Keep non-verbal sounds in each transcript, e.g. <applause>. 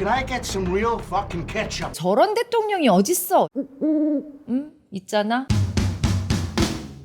Can I get some real fucking ketchup? 저런 대통령이 어딨어? 음, 있잖아.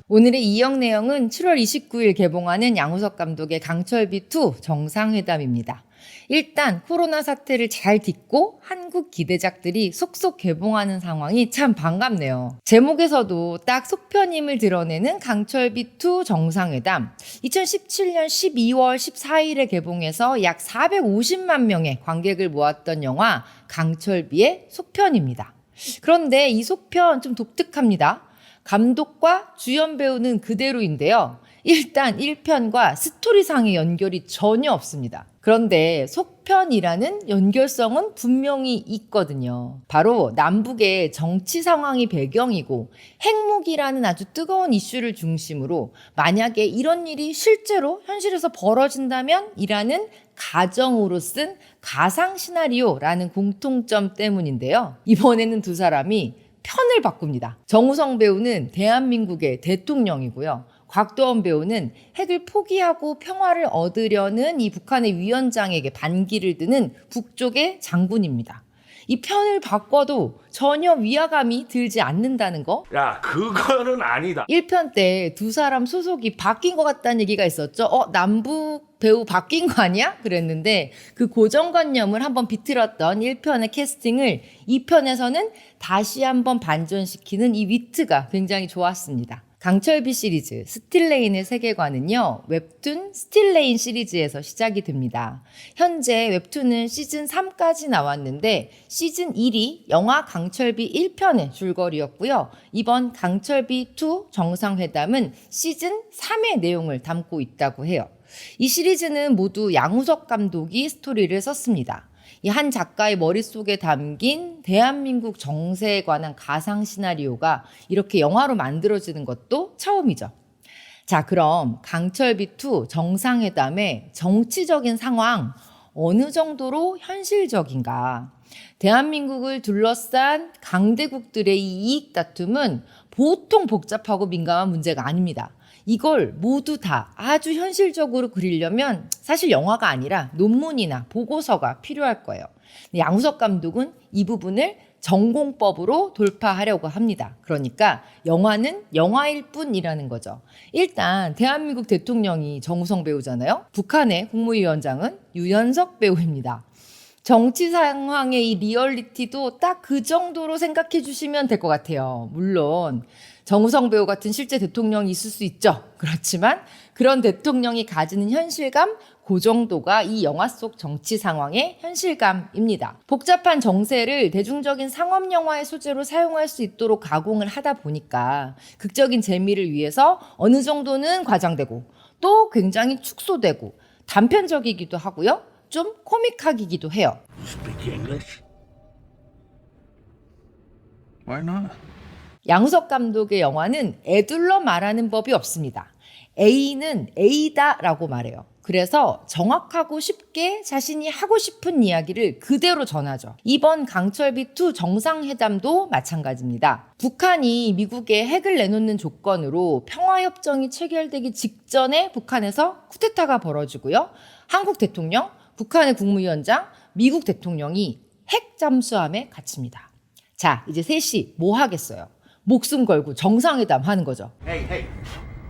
오늘의 이영 내용은 7월 29일 개봉하는 양우석 감독의 강철비2 정상회담입니다. 일단 코로나 사태를 잘 딛고 한국 기대작들이 속속 개봉하는 상황이 참 반갑네요. 제목에서도 딱 속편임을 드러내는 강철비2 정상회담. 2017년 12월 14일에 개봉해서 약 450만 명의 관객을 모았던 영화 강철비의 속편입니다. 그런데 이 속편 좀 독특합니다. 감독과 주연 배우는 그대로인데요. 일단 1편과 스토리상의 연결이 전혀 없습니다. 그런데 속편이라는 연결성은 분명히 있거든요. 바로 남북의 정치 상황이 배경이고 핵무기라는 아주 뜨거운 이슈를 중심으로 만약에 이런 일이 실제로 현실에서 벌어진다면 이라는 가정으로 쓴 가상 시나리오라는 공통점 때문인데요. 이번에는 두 사람이 편을 바꿉니다. 정우성 배우는 대한민국의 대통령이고요. 곽도원 배우는 핵을 포기하고 평화를 얻으려는 이 북한의 위원장에게 반기를 드는 북쪽의 장군입니다. 이 편을 바꿔도 전혀 위화감이 들지 않는다는 거. 야, 그거는 아니다. 1편 때 두 사람 소속이 바뀐 것 같다는 얘기가 있었죠. 어, 남북 배우 바뀐 거 아니야? 그랬는데 그 고정관념을 한번 비틀었던 1편의 캐스팅을 2편에서는 다시 한번 반전시키는 이 위트가 굉장히 좋았습니다. 강철비 시리즈 스틸레인의 세계관은요 웹툰 스틸레인 시리즈에서 시작이 됩니다. 현재 웹툰은 시즌 3까지 나왔는데 시즌 1이 영화 강철비 1편의 줄거리였고요. 이번 강철비 2 정상회담은 시즌 3의 내용을 담고 있다고 해요. 이 시리즈는 모두 양우석 감독이 스토리를 썼습니다. 이 한 작가의 머릿속에 담긴 대한민국 정세에 관한 가상 시나리오가 이렇게 영화로 만들어지는 것도 처음이죠. 자, 그럼 강철비2 정상회담의 정치적인 상황 어느 정도로 현실적인가? 대한민국을 둘러싼 강대국들의 이 이익 다툼은 보통 복잡하고 민감한 문제가 아닙니다. 이걸 모두 다 아주 현실적으로 그리려면 사실 영화가 아니라 논문이나 보고서가 필요할 거예요. 양우석 감독은 이 부분을 전공법으로 돌파하려고 합니다. 그러니까 영화는 영화일 뿐이라는 거죠. 일단 대한민국 대통령이 정우성 배우잖아요. 북한의 국무위원장은 유연석 배우입니다. 정치 상황의 이 리얼리티도 딱 그 정도로 생각해 주시면 될 것 같아요. 물론 정우성 배우 같은 실제 대통령이 있을 수 있죠. 그렇지만 그런 대통령이 가지는 현실감 그 정도가 이 영화 속 정치 상황의 현실감입니다. 복잡한 정세를 대중적인 상업 영화의 소재로 사용할 수 있도록 가공을 하다 보니까 극적인 재미를 위해서 어느 정도는 과장되고 또 굉장히 축소되고 단편적이기도 하고요. 좀 코믹하기도 해요. Speak English? Why not? 양우석 감독의 영화는 애둘러 말하는 법이 없습니다. A는 A다라고 말해요. 그래서 정확하고 쉽게 자신이 하고 싶은 이야기를 그대로 전하죠. 이번 강철비2 정상회담도 마찬가지입니다. 북한이 미국에 핵을 내놓는 조건으로 평화협정이 체결되기 직전에 북한에서 쿠데타가 벌어지고요. 한국 대통령, 북한의 국무위원장, 미국 대통령이 핵 잠수함에 갇힙니다. 자, 이제 셋이 뭐 하겠어요? 목숨 걸고 정상회담 하는 거죠. Hey, hey.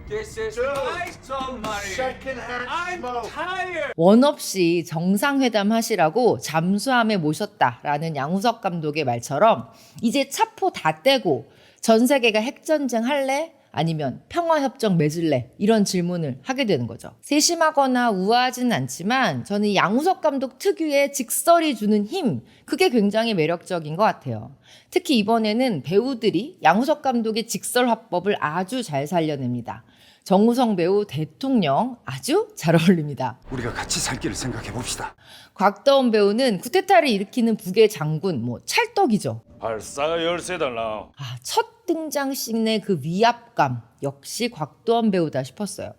This is Dude. my somebody. Secondhand I'm smoke. tired. 원 없이 정상회담 하시라고 잠수함에 모셨다라는 양우석 감독의 말처럼 이제 차포 다 떼고 전 세계가 핵전쟁 할래? 아니면 평화협정 맺을래? 이런 질문을 하게 되는 거죠. 세심하거나 우아하진 않지만 저는 이 양우석 감독 특유의 직설이 주는 힘, 그게 굉장히 매력적인 것 같아요. 특히 이번에는 배우들이 양우석 감독의 직설 화법을 아주 잘 살려냅니다. 정우성 배우 대통령 아주 잘 어울립니다. 우리가 같이 살 길을 생각해 봅시다. 곽다운 배우는 쿠데타를 일으키는 북의 장군, 뭐 찰떡이죠. 발사가 열쇠다 나. 아, 첫 등장씬의 그 위압감 역시 곽도원 배우다 싶었어요.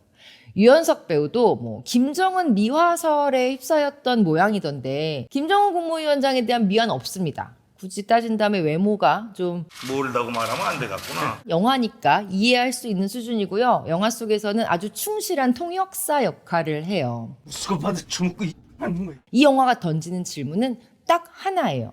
유연석 배우도 뭐 김정은 미화설에 휩싸였던 모양이던데 김정은 국무위원장에 대한 미화는 없습니다. 굳이 따진다면 외모가 좀 모른다고 말하면 안 되겠구나. <laughs> 영화니까 이해할 수 있는 수준이고요. 영화 속에서는 아주 충실한 통역사 역할을 해요. 있는 거야. 이 영화가 던지는 질문은 딱 하나예요.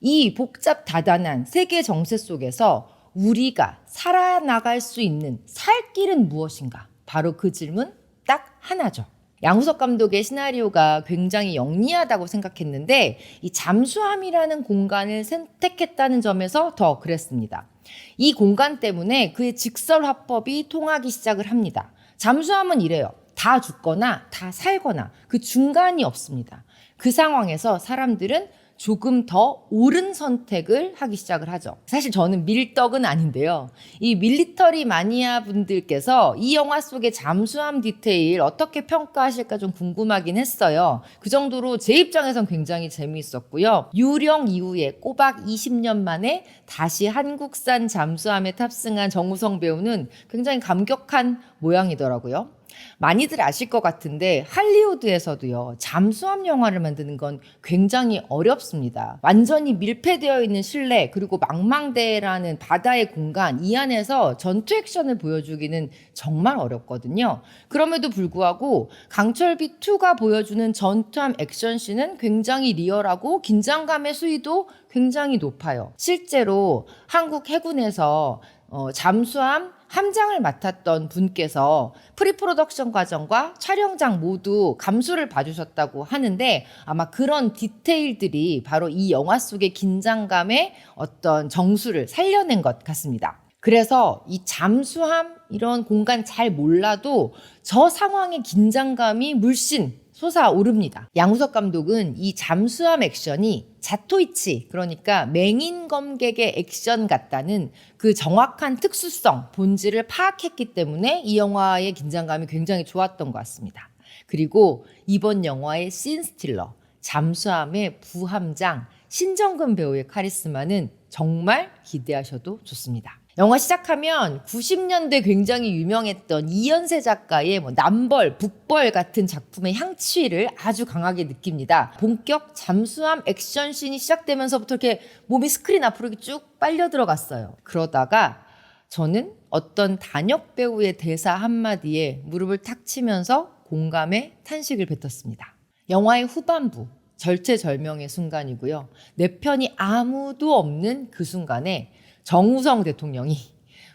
이 복잡 다단한 세계 정세 속에서 우리가 살아나갈 수 있는 살 길은 무엇인가? 바로 그 질문 딱 하나죠. 양우석 감독의 시나리오가 굉장히 영리하다고 생각했는데 이 잠수함이라는 공간을 선택했다는 점에서 더 그랬습니다. 이 공간 때문에 그의 직설 화법이 통하기 시작을 합니다. 잠수함은 이래요. 다 죽거나 다 살거나 그 중간이 없습니다. 그 상황에서 사람들은 조금 더 옳은 선택을 하기 시작을 하죠. 사실 저는 밀떡은 아닌데요. 이 밀리터리 마니아 분들께서 이 영화 속의 잠수함 디테일 어떻게 평가하실까 좀 궁금하긴 했어요. 그 정도로 제 입장에선 굉장히 재미있었고요. 유령 이후에 꼬박 20년 만에 다시 한국산 잠수함에 탑승한 정우성 배우는 굉장히 감격한 모양이더라고요. 많이들 아실 것 같은데 할리우드에서도요 잠수함 영화를 만드는 건 굉장히 어렵습니다. 완전히 밀폐되어 있는 실내 그리고 망망대해라는 바다의 공간 이 안에서 전투 액션을 보여주기는 정말 어렵거든요. 그럼에도 불구하고 강철비 2가 보여주는 전투함 액션씬은 굉장히 리얼하고 긴장감의 수위도 굉장히 높아요. 실제로 한국 해군에서 어, 잠수함 함장을 맡았던 분께서 프리프로덕션 과정과 촬영장 모두 감수를 봐주셨다고 하는데 아마 그런 디테일들이 바로 이 영화 속의 긴장감의 어떤 정수를 살려낸 것 같습니다. 그래서 이 잠수함 이런 공간 잘 몰라도 저 상황의 긴장감이 물씬 솟아오릅니다. 양우석 감독은 이 잠수함 액션이 자토이치 그러니까 맹인 검객의 액션 같다는 그 정확한 특수성 본질을 파악했기 때문에 이 영화의 긴장감이 굉장히 좋았던 것 같습니다. 그리고 이번 영화의 씬 스틸러 잠수함의 부함장 신정근 배우의 카리스마는 정말 기대하셔도 좋습니다. 영화 시작하면 90년대 굉장히 유명했던 이연세 작가의 뭐 남벌, 북벌 같은 작품의 향취를 아주 강하게 느낍니다. 본격 잠수함 액션 씬이 시작되면서부터 이렇게 몸이 스크린 앞으로 쭉 빨려 들어갔어요. 그러다가 저는 어떤 단역 배우의 대사 한마디에 무릎을 탁 치면서 공감의 탄식을 뱉었습니다. 영화의 후반부, 절체절명의 순간이고요. 내 편이 아무도 없는 그 순간에 정우성 대통령이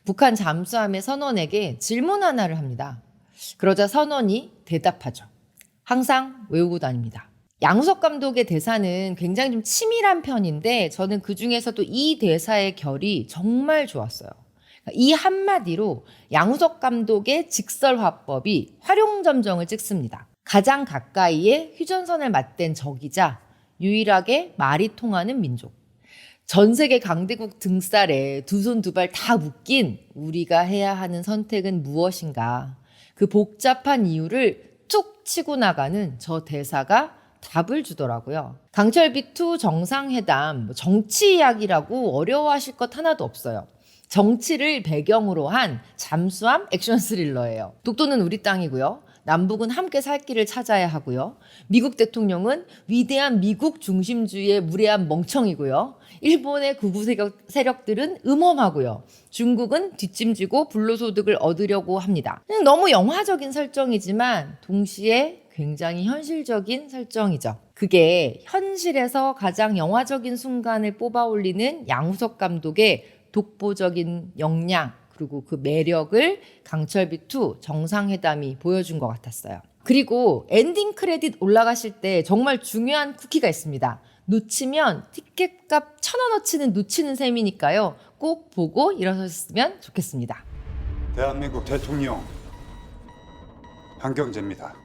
북한 잠수함의 선원에게 질문 하나를 합니다. 그러자 선원이 대답하죠. 항상 외우고 다닙니다. 양우석 감독의 대사는 굉장히 좀 치밀한 편인데 저는 그 중에서도 이 대사의 결이 정말 좋았어요. 이 한마디로 양우석 감독의 직설 화법이 활용점정을 찍습니다. 가장 가까이에 휴전선을 맞댄 적이자 유일하게 말이 통하는 민족. 전 세계 강대국 등살에 두 손 두 발 다 묶인 우리가 해야 하는 선택은 무엇인가. 그 복잡한 이유를 툭 치고 나가는 저 대사가 답을 주더라고요. 강철비 2 정상회담, 뭐 정치 이야기라고 어려워하실 것 하나도 없어요. 정치를 배경으로 한 잠수함 액션 스릴러예요. 독도는 우리 땅이고요. 남북은 함께 살 길을 찾아야 하고요. 미국 대통령은 위대한 미국 중심주의의 무례한 멍청이고요. 일본의 극우 세력, 세력 들은 음험하고요. 중국은 뒷짐지고 불로소득을 얻으려고 합니다. 너무 영화적인 설정이지만 동시에 굉장히 현실적인 설정이죠. 그게 현실에서 가장 영화적인 순간을 뽑아 올리는 양우석 감독의 독보적인 역량 그리고 그 매력을 강철비 2 정상회담이 보여준 것 같았어요. 그리고 엔딩 크레딧 올라가실 때 정말 중요한 쿠키가 있습니다. 놓치면 티켓값 천 원어치는 놓치는 셈이니까요. 꼭 보고 일어서셨으면 좋겠습니다. 대한민국 대통령 한경재입니다.